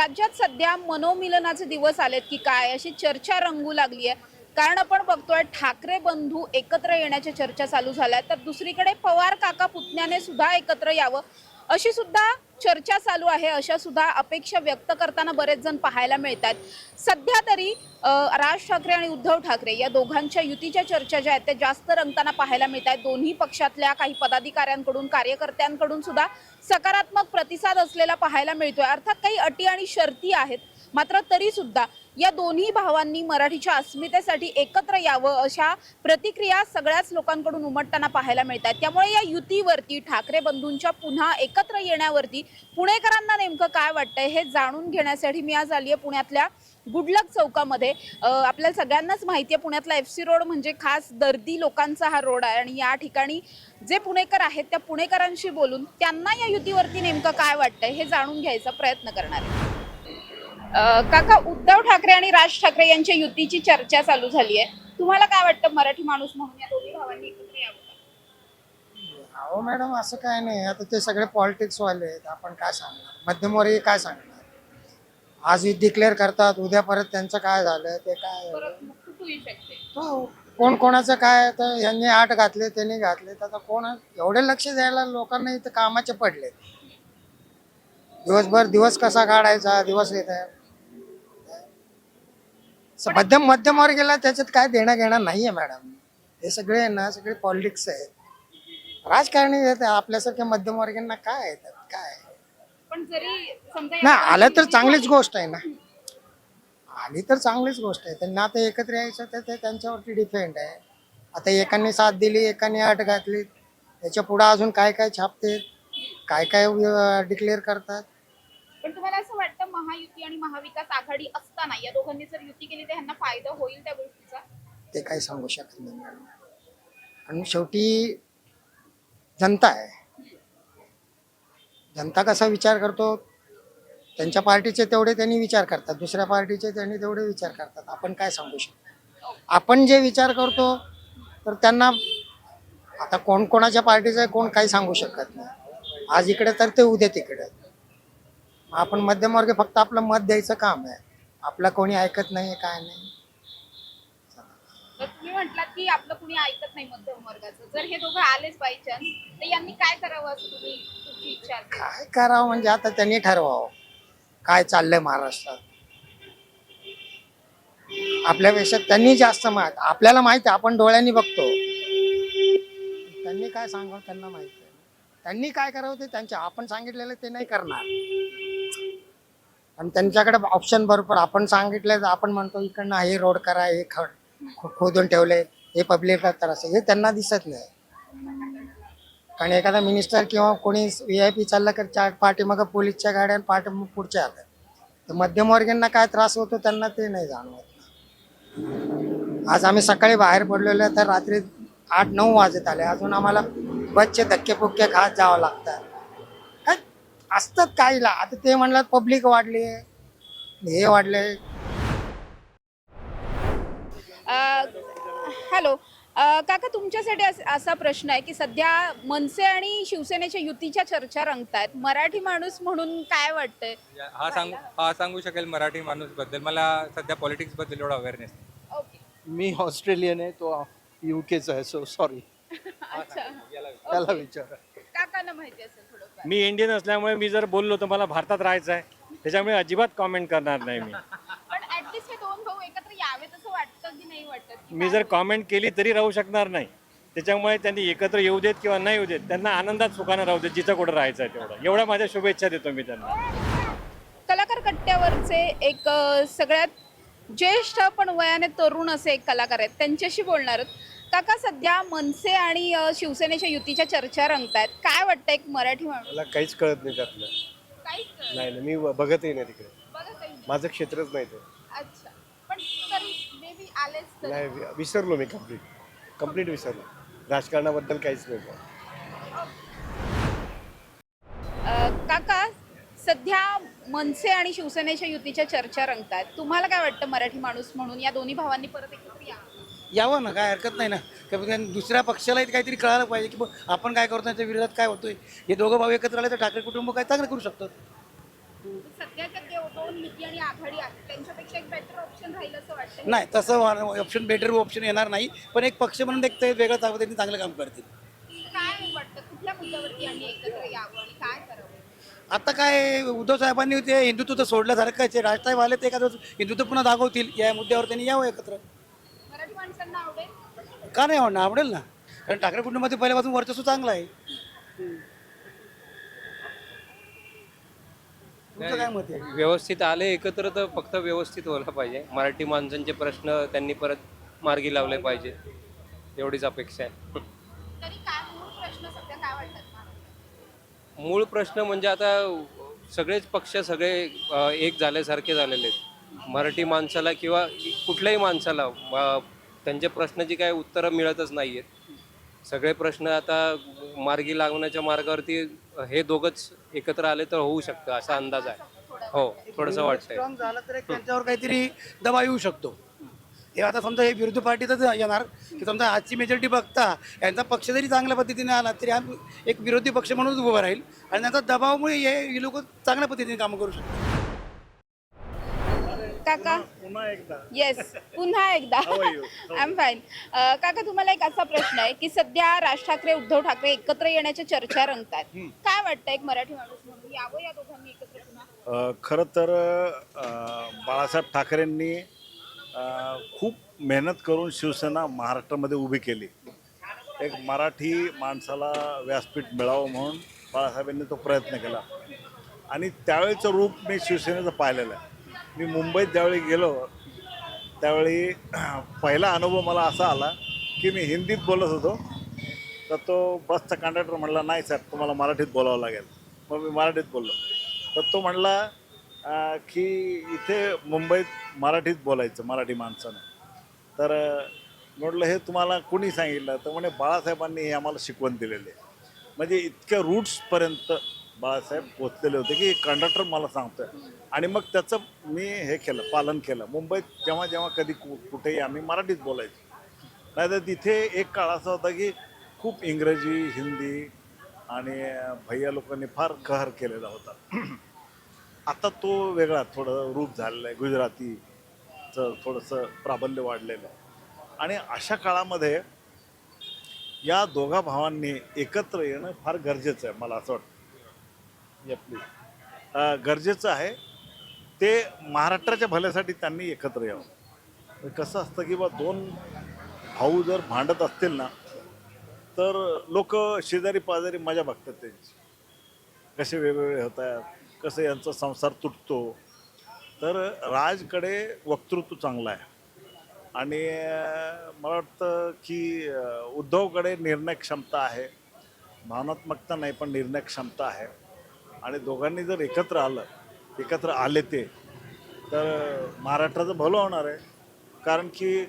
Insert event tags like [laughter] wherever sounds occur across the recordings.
राज्यात सध्या मनोमिलनाचे दिवस आलेत की काय? अशी चर्चा रंगू लागली आहे. कारण आपण बघतोय ठाकरे बंधू एकत्र येण्याच्या चर्चा चालू झाल्या तर दुसरीकडे पवार काका पुतण्याने सुद्धा एकत्र यावं अशी सुद्धा चर्चा चालू आहे अशा सुद्धा अपेक्षा व्यक्त करताना बरेच जण पाहायला मिळत आहेत सध्या तरी राज ठाकरे आणि उद्धव ठाकरे या दोघांच्या युतीच्या चर्चा ज्या आहेत त्या जास्त रंगताना पाहायला मिळत आहेत दोन्ही पक्षातल्या काही पदाधिकाऱ्यांकडून कार्यकर्त्यांकडून सुद्धा सकारात्मक प्रतिसाद असलेला पाहायला मिळतोय. अर्थात काही अटी आणि शर्ती आहेत. मात्र तरी सुद्धा या दोन्ही भावांनी मराठीच्या अस्मितेसाठी एकत्र यावं अशा प्रतिक्रिया सगळ्याच लोकांकडून उमटताना पाहायला मिळतात त्यामुळे या युतीवरती ठाकरे बंधूंच्या पुन्हा एकत्र येण्यावरती पुणेकरांना नेमकं काय वाटतंय हे जाणून घेण्यासाठी मी आज आली आहे पुण्यातल्या गुडलक चौकामध्ये. आपल्या आपल्याला सगळ्यांनाच माहिती आहे पुण्यातला एफ सी रोड म्हणजे खास दर्दी लोकांचा हा रोड आहे आणि या ठिकाणी जे पुणेकर आहेत त्या पुणेकरांशी बोलून त्यांना या युतीवरती नेमकं काय वाटतंय हे जाणून घ्यायचा प्रयत्न करणार आहे. काका उद्धव ठाकरे आणि राज ठाकरे यांच्या युतीची चर्चा चालू झाली आहे. तुम्हाला काय वाटतं मराठी माणूस म्हणून या दोन्ही भावांनी एकत्र यावं? अहो मॅडम असं काय नाही. आता ते सगळे पॉलिटिक्स वाले आहेत. आपण काय सांगणार? मध्यमवर्गीय काय सांगणार? आज डिक्लेअर करतात. उद्या परत त्यांचं काय झालं ते काय? परत शकते? कोण कोणाचं काय? तर यांनी आठ घातले त्यांनी घातले. तर आता कोण एवढे लक्ष द्यायला लोकांना इथं कामाचे पडले दिवसभर दिवस कसा काढायचा? दिवस येत आहे. स- मध्यम मध्यमवर्गीला त्याच्यात काय देणं घेणं नाहीये मॅडम. हे सगळे ना सगळे पॉलिटिक्स आहेत राजकारणी आहेत, आपल्यासारख्या मध्यमवर्गीयांना काय येतात काय? पण जरी समजा ना आलं तर चांगलीच गोष्ट आहे ना. आली तर चांगलीच गोष्ट आहे. त्यांना आता एकत्र यायचं तर ते त्यांच्यावरती डिपेंड आहे. आता एकाने साथ दिली एकाने आठ घातली. त्याच्या पुढे अजून काय काय छापते काय काय डिक्लेअर करतात. पण तुम्हाला असं वाटतं महायुती आणि महाविकास आघाडी असताना या दोघांनी जर युती केली तर ह्यांना फायदा होईल त्या गोष्टीचा? ते काही सांगू शकत नाही मॅडम. आणि शेवटी जनता आहे. जनता कसा विचार करतो? त्यांच्या पार्टीचे तेवढे त्यांनी विचार करतात. दुसऱ्या पार्टीचे त्यांनी तेवढे विचार करतात. आपण काय सांगू शकतो? आपण जे विचार करतो तर त्यांना आता कोण कोणाच्या पार्टीचं आहे कोण काही सांगू शकत नाही. आज इकडे तर ते उद्या तिकडे आपण मध्यमवर्ग फक्त आपलं मत द्यायचं काम आहे. आपलं कोणी ऐकत नाही काय नाही. तर तुम्ही म्हटलात की आपलं कुणी ऐकत नाही मध्यम वर्गाचं. जर हे दोघं आलेच बाय चान्स तर यांनी काय करावं असं तुम्ही तुमची इच्छा असेल? काय करावं म्हणजे आता त्यांनी ठरवावं. काय चाललंय महाराष्ट्रात? आपल्यापेक्षा त्यांनी जास्त माहीत आपल्याला माहिती आहे, आपण डोळ्यांनी बघतो. त्यांनी काय सांगावं त्यांना माहिती आहे. त्यांनी काय करावं ते त्यांच्या आपण सांगितलेलं ते नाही करणार. आणि त्यांच्याकडे ऑप्शन बरोबर आपण सांगितलं तर आपण म्हणतो इकडनं हे रोड करा हे खड खोदून ठेवले हे पब्लिकला त्रास हे त्यांना दिसत नाही. कारण एखादा मिनिस्टर किंवा कोणी व्ही आय पी चाललं तर चार पाठीमागं पोलीसच्या गाड्या आणि पाठी पुढच्या आल्या. तर मध्यमवर्गीयांना काय त्रास होतो त्यांना ते नाही जाणवत. आज आम्ही सकाळी बाहेर पडलेलो तर रात्री आठ नऊ वाजत आले. अजून आम्हाला बसचे धक्के पुक्के खात जावं लागतं. असतात काहीला. आता ते म्हणलं पब्लिक वाढली. हे वाढले. हॅलो. काका तुमच्यासाठी अस- असा प्रश्न आहे की सध्या मनसे आणि शिवसेनेच्या युतीच्या चर्चा रंगतायत. मराठी माणूस म्हणून काय वाटतंय? हा सांगू हा सांगू शकेल मराठी माणूसबद्दल मला सध्या पॉलिटिक्सबद्दल एवढा अवेअरनेस ओके. मी ऑस्ट्रेलियन आहे तो युकेचा आहे सो सॉरी [laughs] अच्छा. त्याला विचारा. काकांना माहिती असेल. मी इंडियन असल्यामुळे मी जर बोललो तर मला भारतात राहायचं आहे. त्याच्यामुळे अजिबात कॉमेंट करणार नाही मी. पण ऍटलीस्ट हे दोन भाऊ एकत्र यावेत असं वाटतं की नाही वाटत? की मी जर कॉमेंट केली तरी राहू शकणार नाही. त्याच्यामुळे त्यांनी एकत्र येऊ देत किंवा नाही येऊ देत त्यांना आनंदात सुखानं राहू देत जिथं कुठं राहायचं आहे तेवढं. एवढ्या माझ्या शुभेच्छा देतो मी त्यांना. कलाकार कट्ट्यावरचे एक अ, सगळ्यात ज्येष्ठ पण वयाने तरुण असे एक कलाकार आहेत. त्यांच्याशी बोलणार आहोत. काका सध्या मनसे आणि अ, शिवसेनेच्या युतीच्या चर्चा रंगतायत. काय वाटतं एक मराठी माणूस? मला काहीच कळत नाही त्यातलं. काहीच नाही? नाही मी बघतही नाही तिकडे. बघा काही नाही. माझं क्षेत्रच नाही ते. अच्छा. पण तरी मे बी आलेच तर. नाही वि- विसरलो मी कंप्लीट कंप्लीट विसरलो. राजकारणाबद्दल काहीच नाही अ, काका सध्या मनसे आणि शिवसेनेच्या युतीच्या चर्चा रंगतात तुम्हाला काय वाटतं मराठी माणूस म्हणून? या दोन्ही भावांनी परत एकत्र या यावं ना काय हरकत नाही ना. कमी दुसऱ्या पक्षालाही काहीतरी कळायला पाहिजे की आपण काय करतो त्याच्या विरोधात काय होतोय? हे दोघं भाऊ एकत्र आले तर ठाकरे कुटुंब काय चांगलं करू शकतात. नाही तसं ऑप्शन बेटर ऑप्शन येणार नाही. पण एक पक्ष म्हणून एक ते वेगळं त्यांनी चांगलं काम करतील. आता काय उद्धव साहेबांनी ते हिंदुत्व तर सोडल्यासारखंच आहे. राजसाहेब आले ते एखादं हिंदुत्व पुन्हा दाखवतील. या मुद्द्यावर त्यांनी यावं एकत्र. माणसांना आवडेल? का नाही आवडणार? आवडेल ना. कारण ठाकरे कुटुंबामध्ये पहिल्यापासून वर्चस्व चांगलं आहे. तुमचं काय मत आहे? व्यवस्थित आले एकत्र तर फक्त व्यवस्थित व्हायला पाहिजे. मराठी माणसांचे प्रश्न त्यांनी परत मार्गी लावले पाहिजे. एवढीच अपेक्षा आहे. तरी काय मूळ प्रश्न सध्या काय वाटतात महाराष्ट्रात? मूळ प्रश्न म्हणजे आता सगळेच पक्ष सगळे अ, एक झाल्यासारखे झालेले आहेत. मराठी माणसाला किंवा कुठल्याही माणसाला अ, त्यांच्या प्रश्नाची काय उत्तरं मिळतच नाही आहेत सगळे प्रश्न आता मार्गी लागण्याच्या मार्गावरती हे दोघंच एकत्र आले तर होऊ शकतं असा अंदाज आहे. हो थोडंसं वाटतंय. स्ट्रॉंग झालं तर एक त्यांच्यावर काहीतरी दबाव येऊ शकतो. हे आता समजा हे विरोधी पार्टीतच येणार की समजा आजची मेजॉरिटी बघता यांचा पक्ष जरी चांगल्या पद्धतीने आला तरी हा एक विरोधी पक्ष म्हणूनच उभं राहील. आणि त्यांचा दबावामुळे हे लोक चांगल्या पद्धतीने कामं करू शकतात. काका? येस पुन्हा एकदा. आय एम फाईन काका तुम्हाला एक असा प्रश्न आहे की सध्या राज ठाकरे उद्धव ठाकरे एकत्र येण्याच्या चर्चा रंगतात. काय वाटतं एक मराठी माणूस म्हणून? यावं या दोघांनी एकत्र पुन्हा? खरं तर बाळासाहेब ठाकरेंनी खूप मेहनत करून शिवसेना महाराष्ट्रामध्ये उभी केली. एक मराठी माणसाला व्यासपीठ मिळावं म्हणून बाळासाहेबांनी तो प्रयत्न केला. आणि त्यावेळेचं रूप मी शिवसेनेचं पाहिलेलं आहे. मी मुंबईत ज्यावेळी गेलो त्यावेळी पहिला अनुभव मला असा आला की मी हिंदीत बोलत होतो. तर तो बसचा कंडक्टर म्हणला नाही सर तुम्हाला मराठीत बोलावं लागेल. मग मी मराठीत बोललो. तर तो म्हणला की इथे मुंबईत मराठीत बोलायचं मराठी माणसानं. तर म्हटलं हे तुम्हाला कुणी सांगितलं? तर म्हणे बाळासाहेबांनी हे आम्हाला शिकवण दिलेली आहे. म्हणजे इतक्या रूट्सपर्यंत बाळासाहेब पोचलेले होते की कंडक्टर मला सांगतोय. आणि मग त्याचं मी हे केलं पालन केलं. मुंबईत जेव्हा जेव्हा कधी कु कुठेही आम्ही मराठीत बोलायचो. नाही तर तिथे एक काळ असा होता की खूप इंग्रजी हिंदी आणि भैया लोकांनी फार कहर केलेला होता. [clears throat] आता तो वेगळा थोडं रूप झालेलं आहे. गुजरातीचं थोडंसं प्राबल्य वाढलेलं आहे. आणि अशा काळामध्ये या दोघा भावांनी एकत्र येणं फार गरजेचं आहे मला असं वाटतं. गरजेचं आहे. ते महाराष्ट्राच्या भल्यासाठी त्यांनी एकत्र यावं. कसं असतं की बा दोन भाऊ जर भांडत असतील ना तर लोक शेजारी पाजारी मजा बघतात त्यांची. कसे वेगवेगळे होत आहेत कसं यांचा संसार तुटतो. तर राजकडे वक्तृत्व चांगलं आहे. आणि मला वाटतं की उद्धवकडे निर्णय क्षमता आहे. भावनात्मकता नाही पण निर्णय क्षमता आहे. आणि दोघांनी जर एकत्र आलं एकत्र आले ते तर महाराष्ट्राचं भलं होणार आहे. कारण की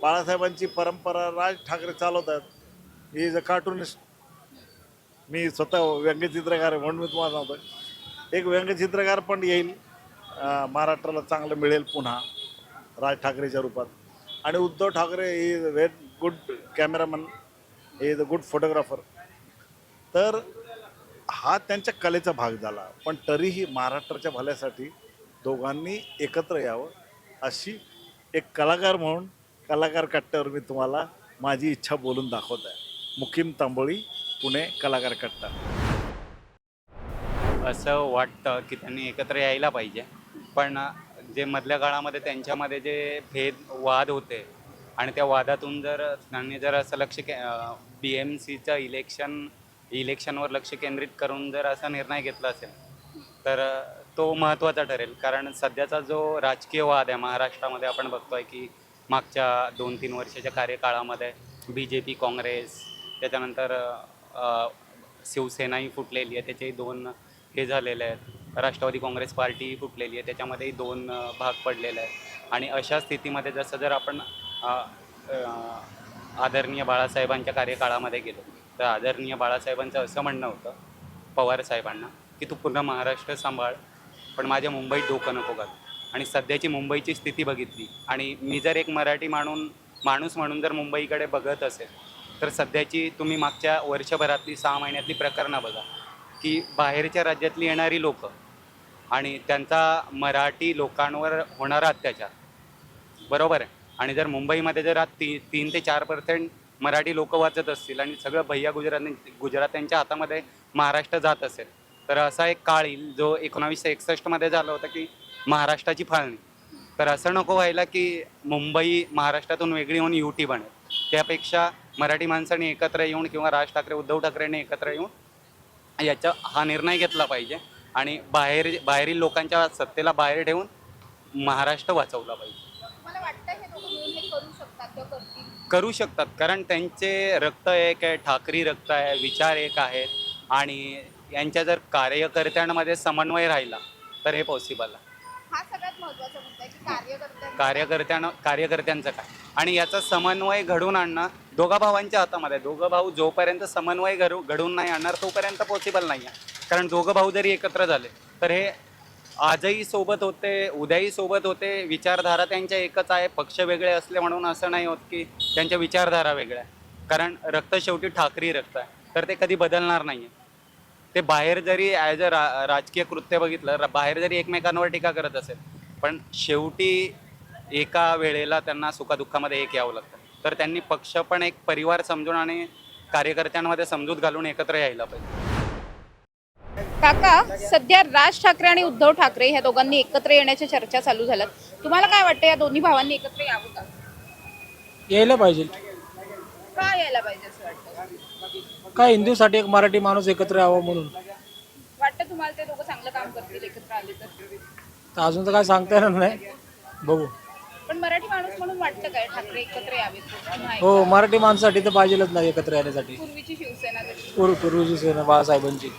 बाळासाहेबांची परंपरा राज ठाकरे चालवतात. ही इज अ कार्टुनिस्ट मी स्वतः व्यंगचित्रकार आहे म्हणून मी तुम्हाला सांगतो एक व्यंगचित्रकार पण येईल महाराष्ट्राला चांगलं मिळेल पुन्हा राज ठाकरेच्या रूपात. आणि Uddhav Thackeray he is a very good cameraman he is a good photographer तर हा त्यांच्या कलेचा भाग झाला. पण तरीही महाराष्ट्राच्या भल्यासाठी दोघांनी एकत्र यावं अशी एक कलाकार म्हणून कलाकार कट्ट्यावर मी तुम्हाला माझी इच्छा बोलून दाखवत आहे. मुकीम तांबोळी पुणे कलाकार कट्टा. असं वाटतं की त्यांनी एकत्र यायला पाहिजे. पण जे मधल्या काळामध्ये त्यांच्यामध्ये जे भेद वाद होते आणि त्या वादातून जर त्यांनी जर असं लक्ष के बी एम सीचं इलेक्शन इलेक्शनवर लक्ष केंद्रित करून जर असा निर्णय घेतला असेल तर तो महत्त्वाचा ठरेल. कारण सध्याचा जो राजकीय वाद आहे महाराष्ट्रामध्ये आपण बघतोय की मागच्या दोन तीन वर्षाच्या कार्यकाळामध्ये बी जे पी काँग्रेस त्याच्यानंतर शिवसेनाही फुटलेली आहे. त्याचेही दोन हे झालेले आहेत. राष्ट्रवादी काँग्रेस पार्टी फुटलेली आहे. त्याच्यामध्येही दोन भाग पडलेले आहेत. आणि अशा स्थितीमध्ये जसं जर आपण आदरणीय बाळासाहेबांच्या कार्यकाळामध्ये गेलो तर आदरणीय बाळासाहेबांचं असं म्हणणं होतं पवार साहेबांना की तू पूर्ण महाराष्ट्र सांभाळ. पण माझ्या मुंबईत डोकं नको घाल. आणि सध्याची मुंबईची स्थिती बघितली. आणि मी जर एक मराठी म्हणून माणूस म्हणून जर मुंबईकडे बघत असेल तर सध्याची तुम्ही मागच्या वर्षभरातली सहा महिन्यातली प्रकरणं बघा की बाहेरच्या राज्यातली येणारी लोक आणि त्यांचा मराठी लोकांवर होणारा अत्याचार. बरोबर आहे? आणि जर मुंबईमध्ये जर आज ती तीन ते चार पर्सेंट मराठी लोक वाचत असतील आणि सगळं भैया गुजरात गुजरात्यांच्या हातामध्ये महाराष्ट्र जात असेल तर असा एक काळ येईल जो एकोणावीसशे एकसष्टमध्ये झाला होता की महाराष्ट्राची फाळणी. तर असं नको व्हायला की मुंबई महाराष्ट्रातून वेगळी होऊन युटी बनेल. त्यापेक्षा मराठी माणसांनी एकत्र येऊन किंवा राज ठाकरे उद्धव ठाकरेंनी एकत्र येऊन याचा हा निर्णय घेतला पाहिजे आणि बाहेर बाहेरील लोकांच्या सत्तेला बाहेर ठेवून महाराष्ट्र वाचवला पाहिजे. करू शकतात. कारण त्यांचे रक्त एक आहे ठाकरी रक्त आहे विचार एक आहेत आणि यांच्या जर कार्यकर्त्यांमध्ये समन्वय राहिला तर हे पॉसिबल आहे. हा सगळ्यात महत्त्वाचा मुद्दा आहे की कार्यकर्त्यांना कार्यकर्त्यानं कार्यकर्त्यांचं काय? आणि याचा समन्वय घडून आणणं दोघा भावांच्या हातामध्ये. दोघं भाऊ जोपर्यंत समन्वय घडू घडून नाही आणणार तोपर्यंत पॉसिबल नाही आहे कारण दोघं भाऊ जरी एकत्र झाले तर हे आजही सोबत होते उद्याही सोबत होते. विचारधारा त्यांच्या एकच आहे. पक्ष वेगळे असले म्हणून असं नाही होत की त्यांच्या विचारधारा वेगळ्या आहे कारण रक्त शेवटी ठाकरी रक्त आहे. तर ते कधी बदलणार नाही आहे ते बाहेर जरी ॲज अ रा राजकीय कृत्य बघितलं बाहेर जरी एकमेकांवर टीका करत असेल पण शेवटी एका वेळेला त्यांना सुखादुःखामध्ये एक यावं लागतं. तर त्यांनी पक्ष पण एक परिवार समजून आणि कार्यकर्त्यांमध्ये समजूत घालून एकत्र यायला पाहिजे. काका सध्या राज ठाकरे आणि उद्धव ठाकरे ह्या दोघांनी एकत्र येण्याच्या चर्चा चालू झाल्यात. तुम्हाला काय वाटतं या दोन्ही भावांनी एकत्र यावं का? यायला पाहिजे. का यायला पाहिजे असं वाटतं? काय हिंदूसाठी एक मराठी माणूस एकत्र यावं म्हणून? वाटतं तुम्हाला ते दोघं चांगलं काम करतील एकत्र आले तर? तर अजून तर काय सांगता येणार नाही. बघू. पण मराठी माणूस म्हणून वाटतं काय ठाकरे एकत्र यावेत? पुन्हा एकदा? हो मराठी माणसासाठी तर पाहिजेलच नाही एकत्र येण्यासाठी. पूर्वीची शिवसेना जशी. पूर्व पूर्वीची सेना बाळासाहेबांची.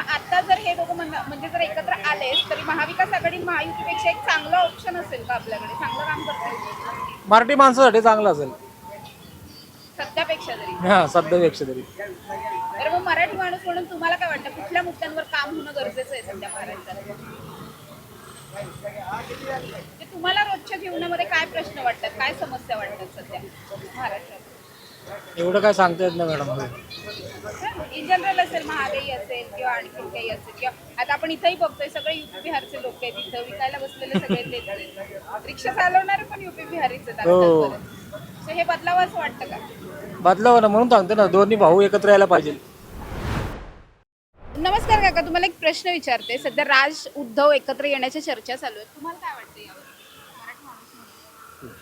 मग आता जर हे दोघं म्हण- म्हणजे जर एकत्र आलेच तरी महाविकास आघाडी महायुतीपेक्षा एक चांगलं ऑप्शन असेल का आपल्याकडे? चांगलं काम करतील मराठी माणसासाठी चांगलं असेल. सध्यापेक्षा जरी हा सध्यापेक्षा तरी. तर मग मराठी माणूस म्हणून तुम्हाला काय वाटतं? कुठल्या मुद्द्यांवर काम होणं गरजेचं आहे सध्या महाराष्ट्रात? म्हणजे तुम्हाला रोजच्या जीवनामध्ये काय प्रश्न वाटतात? काय समस्या वाटतात सध्या महाराष्ट्रात? एवढं काय सांगता येत नाही मॅडम. इन जनरल असेल महागाई असेल किंवा आणखी काही असेल किंवा आता आपण इथंही बघतोय सगळे युपी बिहारचे लोक आहेत इथं विकायला बसलेले सगळे तेच आहेत. रिक्षा चालवणारे पण युपी बिहारीच हो. हे बदलावं असं वाटतं का? बदलावं ना म्हणून सांगते ना दोन्ही भाऊ एकत्र यायला पाहिजे. नमस्कार काका तुम्हाला एक प्रश्न विचारते. सध्या राज उद्धव एकत्र येण्याच्या चर्चा चालू आहेत. तुम्हाला काय वाटतं यावर मराठी माणूस म्हणून. अ,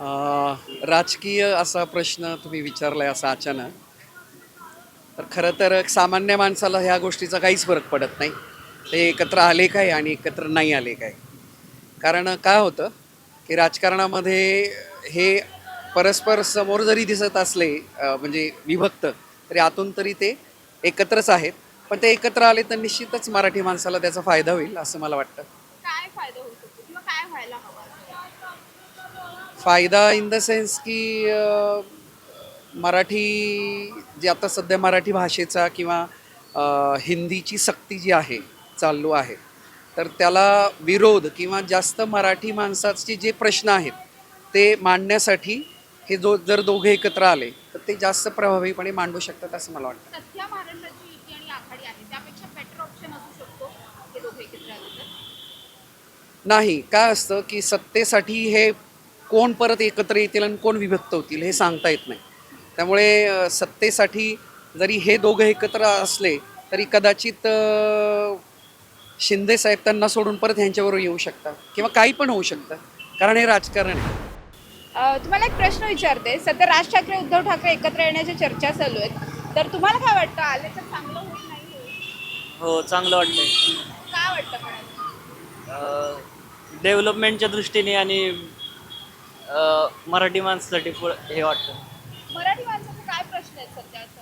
राजकीय असा प्रश्न तुम्ही विचारलाय असा अचानक. तर खरं तर सामान्य माणसाला ह्या गोष्टीचा काहीच फरक पडत नाही. ते एकत्र आले काय आणि एकत्र नाही आले काय? कारण काय होतं? की राजकारणामध्ये हे परस्पर समोर जरी दिसत असले म्हणजे विभक्त तरी आतून तरी ते एकत्रच आहेत. पण ते एकत्र आले तर निश्चितच मराठी माणसाला त्याचा फायदा होईल असं मला वाटतं. काय फायदा होऊ शकतो? किंवा काय व्हायला हवा? फायदा इन द सेन्स की अ, मराठी जे आता सध्या मराठी भाषेचा किंवा अ, हिंदीची सक्ती जी आहे चालू आहे तर त्याला विरोध किंवा जास्त मराठी माणसाचे जे प्रश्न आहेत ते मांडण्यासाठी हे जो जर दोघे एकत्र आले तर ते जास्त प्रभावीपणे मांडू शकतात असं मला वाटतं. सध्या महाराष्ट्राची युती आणि आघाडी आहे त्यापेक्षा बेटर ऑप्शन असू शकतो हे दोघे एकत्र आले तर? नाही काय असतं की सत्तेसाठी हे कोण परत एकत्र येतील आणि कोण विभक्त होतील हे सांगता येत नाही. त्यामुळे सत्तेसाठी जरी हे दोघं एकत्र असले तरी कदाचित शिंदे साहेब त्यांना सोडून परत ह्यांच्याबरोबर येऊ शकतात किंवा काही पण होऊ शकतं कारण हे राजकारण आहे. तुम्हाला एक प्रश्न विचारते. सध्या राज ठाकरे उद्धव ठाकरे एकत्र येण्याच्या चर्चा चालू आहेत. तर तुम्हाला काय वाटतं? आले तर चांगलं होईल नाही होईल? हो चांगलं वाटतंय. काय वाटतं? डेव्हलपमेंटच्या दृष्टीने आणि मराठी माणसासाठी हे वाटतं. मराठी माणसाचे काय प्रश्न आहेत सध्या असं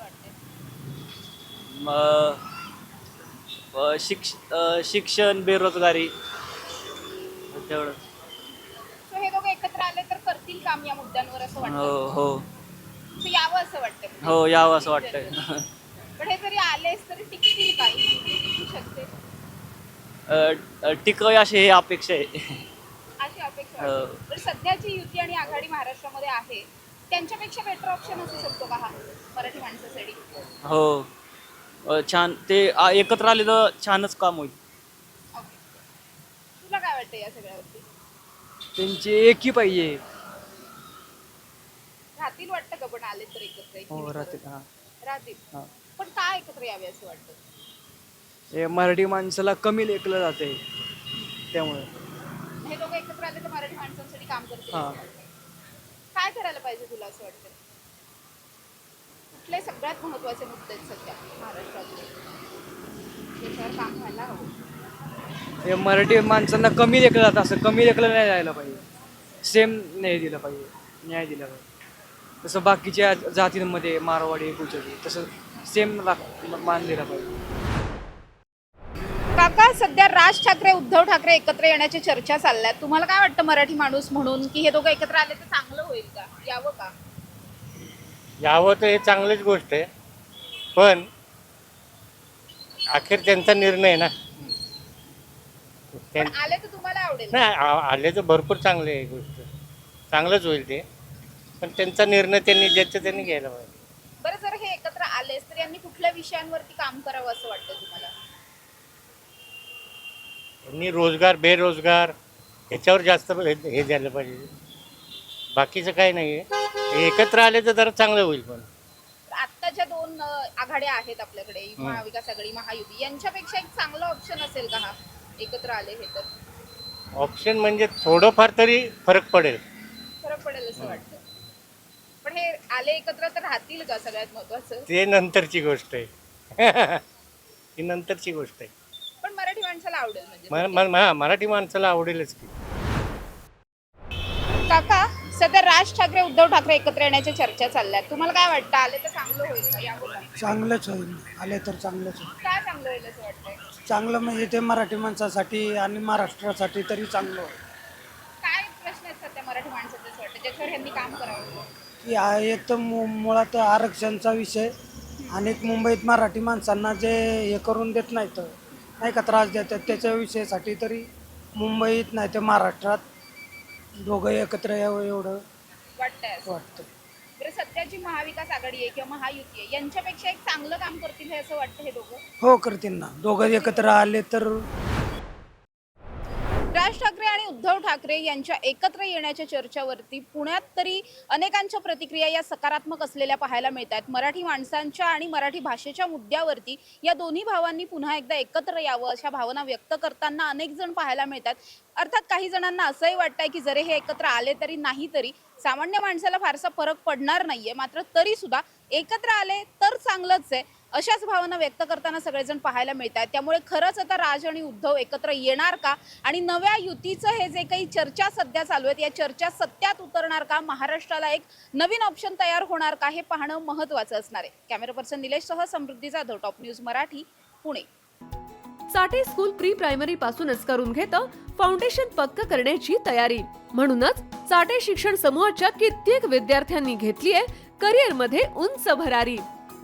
वाटतं शिक्ष शिक्षण बेरोजगारी तेवढं. सो हे दोघं एकत्र आले तर करतील काम या मुद्द्यांवर असं वाटतं हो So यावं असं वाटतं हो यावं असं वाटतंय. [laughs] पण हे जरी आलेच तरी टिकतील का? युती टिकू शकते? टिकावी अशी हे अपेक्षा आहे. [laughs] हो. पण सध्याची युती आणि आघाडी महाराष्ट्रामध्ये आहे त्यांच्यापेक्षा बेटर ऑप्शन असू शकतो का हा मराठी माणसासाठी? हो. छान. ते एकत्र आले तर छानच काम होईल. वाटतं या सगळ्यावरती? त्यांची एकी पाहिजे. राहतील वाटतं का पण आले तर एकत्र एक? हो? राहतील हा. राहतील. हा. पण का एकत्र यावे असं वाटतं? हे मराठी माणसाला कमी लेखलं जाते. त्यामुळे. हे दोघं एकत्र आले तर मराठी माणसांसाठी काम हा. वाटतं. काय करायला पाहिजे तुला असं वाटतं? कुठले सगळ्यात महत्त्वाचे मुद्दे आहेत सध्या महाराष्ट्रातले? त्याच्यावर काम व्हायला हवं. हे मराठी माणसांना कमी लेखलं जातं असं कमी लेखलं नाही जायला पाहिजे. सेम नाही दिलं पाहिजे. न्याय दिला पाहिजे. तसं बाकीच्या जातींमध्ये मारवाडी गुजरी तसं सेम मान दिला पाहिजे. काका सध्या राज ठाकरे उद्धव ठाकरे एकत्र येण्याच्या चर्चा चालल्यात. तुम्हाला काय वाटतं मराठी माणूस म्हणून की हे दोघं एकत्र आले तर चांगलं होईल का? यावं का? यावं तर हे चांगलीच गोष्ट आहे. पण अखेर त्यांचा निर्णय ना. पण आले तर तुम्हाला आवडेल. नाही आ- आले तर भरपूर चांगले आहे गोष्ट. चांगलंच होईल ते. पण त्यांचा निर्णय त्यांनी ज्याचं त्यांनी घ्यायला पाहिजे. बरं जर हे एकत्र आलेच तर यांनी कुठल्या विषयांवरती काम करावं असं वाटतं तुम्हाला? त्यांनी रोजगार बेरोजगार ह्याच्यावर जास्त हे हे द्यायला पाहिजे. बाकीचं काही नाही आहे एकत्र आले तर जरा चांगलं होईल पण. आत्ताच्या दोन अं, आघाड्या आहेत आपल्याकडे. महाविकास आघाडी महायुती. यांच्यापेक्षा एक चांगला ऑप्शन असेल का हा? एकत्र आले हे तर. ऑप्शन म्हणजे थोडंफार तरी फरक पडेल. फरक पडेल असं वाटतं. पण हे आले एकत्र तर राहतील का सगळ्यात महत्वाचं? ते नंतरची गोष्ट आहे. [laughs] ही नंतरची गोष्ट आहे. माणसाला आवडेल म्हणजे. म- म- मराठी माणसाला आवडेलच की. काका सध्या राज ठाकरे उद्धव ठाकरे एकत्र येण्याच्या चर्चा चालल्यात तुम्हाला काय वाटतं? आले तर चांगलं होईल का? चांगलंच होईल. आले तर चांगलंच होईल. काय चांगलं होईल असं वाटतंय? चांगलं म्हणजे ते मराठी माणसासाठी आणि महाराष्ट्रासाठी तरी चांगलं होईल. काय प्रश्न आहेत सध्या मराठी माणसाचं असं वाटतं? ज्याच्यावर यांनी काम करावं की हा एक तर मु मुळात आरक्षणचा विषय. आणि एक मुंबईत मराठी माणसांना जे हे करून देत नाहीत नाही का त्रास देतात त्याच्या विषयासाठी तरी मुंबईत नाही तर महाराष्ट्रात दोघं एकत्र यावं एवढं वाटतंय असं. वाटतं. बरं सध्याची महाविकास आघाडी आहे किंवा महायुती आहे यांच्यापेक्षा एक चांगलं काम करतील हे असं वाटतं हे दोघं? हो करतील ना. दोघं एकत्र आले तर राज ठाकरे आणि उद्धव ठाकरे यांच्या एकत्र येण्याच्या चर्चावरती पुण्यात तरी अनेकांच्या प्रतिक्रिया या सकारात्मक असलेल्या पाहायला मिळत आहेत मराठी माणसांच्या आणि मराठी भाषेच्या मुद्द्यावरती या दोन्ही भावांनी पुन्हा एकदा एकत्र यावं अशा भावना व्यक्त करताना अनेक जण पाहायला मिळतात. अर्थात काही जणांना असंही वाटतंय की जरी हे एकत्र आले तरी नाही तरी सामान्य माणसाला फारसा फरक पडणार नाहीये. मात्र तरी सुद्धा एकत्र आले तर चांगलंच आहे. अशाच भावना व्यक्त करताना सगळेजण पाहायला मिळत आहेत त्यामुळे खरंच आता राज आणि उद्धव एकत्र येणार का? आणि नव्या युतीचं हे जे काही चर्चा सध्या चालू आहेत या चर्चा सत्यात उतरणार का? महाराष्ट्राला एक नवीन ऑप्शन तयार होणार का? हे पाहणं महत्त्वाचं असणार आहे. Camera person निलेशसह Samruddhi Jadhav top news Marathi Pune. Sathe school pre primary पासूनच करून घेतं फाउंडेशन पक्क करण्याची तयारी. म्हणूनच साठे शिक्षण समूहाच्या कित्येक विद्यार्थ्यांनी घेतलीये करिअरमध्ये उंच भरारी.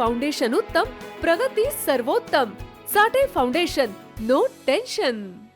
foundation उत्तम प्रगती सर्वोत्तम साठे फाउंडेशन नो टेन्शन